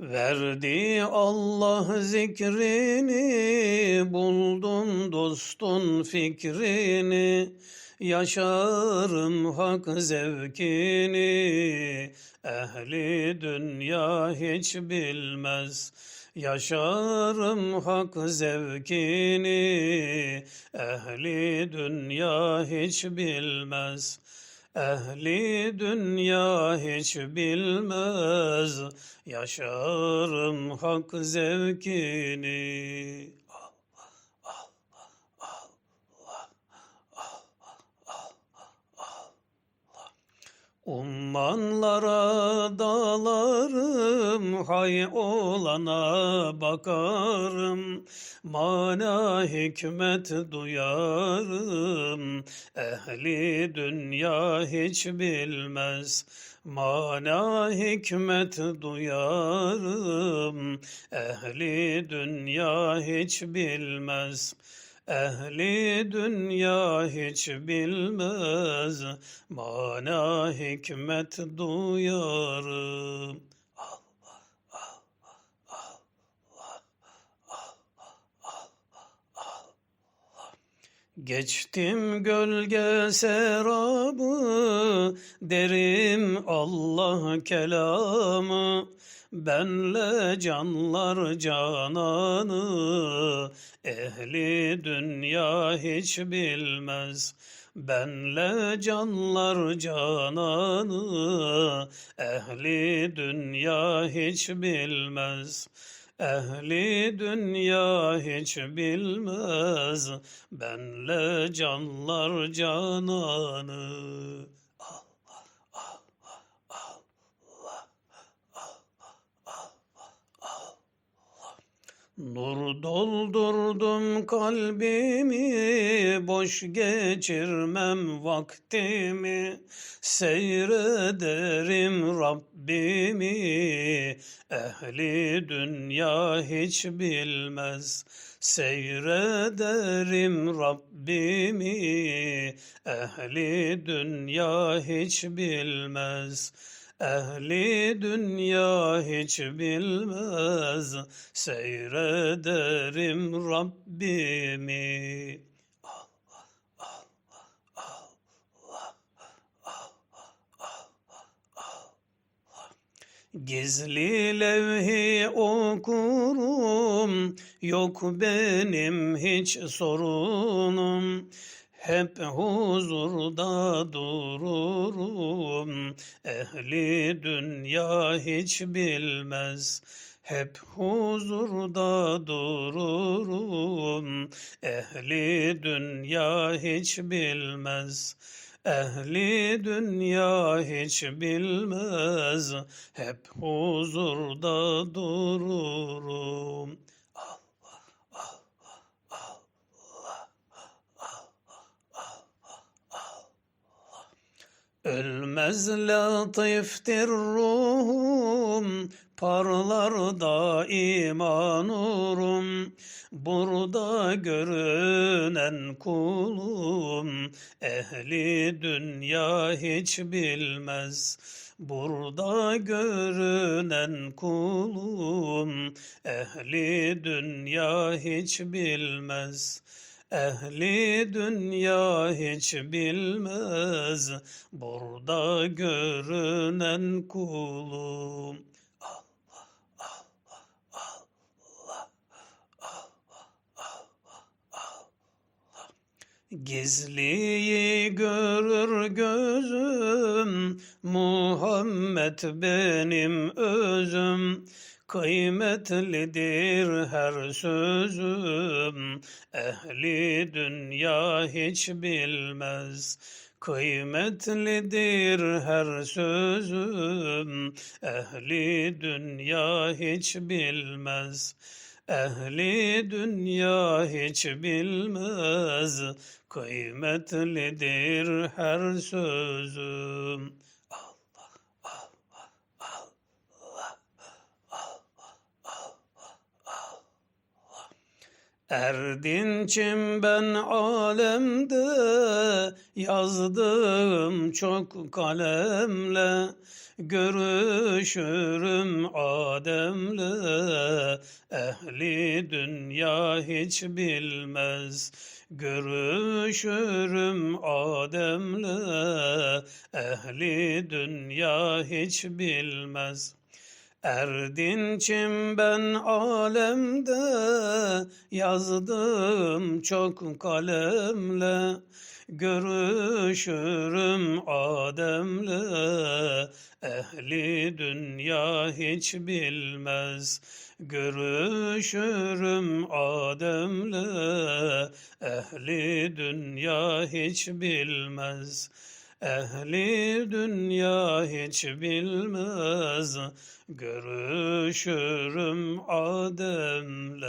Verdi Allah zikrini, buldum dostun fikrini, yaşarım hak zevkini, ehli dünya hiç bilmez. Yaşarım hak zevkini, ehli dünya hiç bilmez. Ehli dünya hiç bilmez, yaşarım hak zevkini. Ummanlara dalarım, hay olana bakarım, mana hikmet duyarım, ehli dünya hiç bilmez. Mana hikmet duyarım, ehli dünya hiç bilmez. Ehli dünya hiç bilmez, mana hikmet duyarım. Geçtim gölge serabı, derim Allah kelamı, benle canlar cananı, ehli dünya hiç bilmez. Benle canlar cananı, ehli dünya hiç bilmez. Ehli dünya hiç bilmez, benle canlar cananı. Nur doldurdum kalbimi, boş geçirmem vaktimi, seyrederim Rabbimi, ehli dünya hiç bilmez. Seyrederim Rabbimi, ehli dünya hiç bilmez. Ehli dünya hiç bilmez, seyrederim Rabbimi. Gizli levhi okurum, yok benim hiç sorunum. Hep huzurda dururum, ehli dünya hiç bilmez. Hep huzurda dururum, ehli dünya hiç bilmez. Ehli dünya hiç bilmez, hep huzurda dururum. Ölmez latiftir ruhum, parlar daima nurum. Burada görünen kulum, ehli dünya hiç bilmez. Burada görünen kulum, ehli dünya hiç bilmez. Ehli dünya hiç bilmez, burada görünen kulum. Gizliyi görür gözüm, Muhammed benim özüm. Kıymetlidir her sözüm, ehli dünya hiç bilmez. Kıymetlidir her sözüm, ehli dünya hiç bilmez. Ehli dünya hiç bilmez, kıymetlidir her sözüm. Erdinçim ben alemde yazdım çok kalemle. Görüşürüm Adem'le Ehli dünya hiç bilmez. Görüşürüm Adem'le Ehli dünya hiç bilmez Erdinçim ben alemde yazdım çok kalemle. Görüşürüm Adem'le ehli dünya hiç bilmez. Görüşürüm Adem'le ehli dünya hiç bilmez Ehli dünya hiç bilmez Görüşürüm Adem'le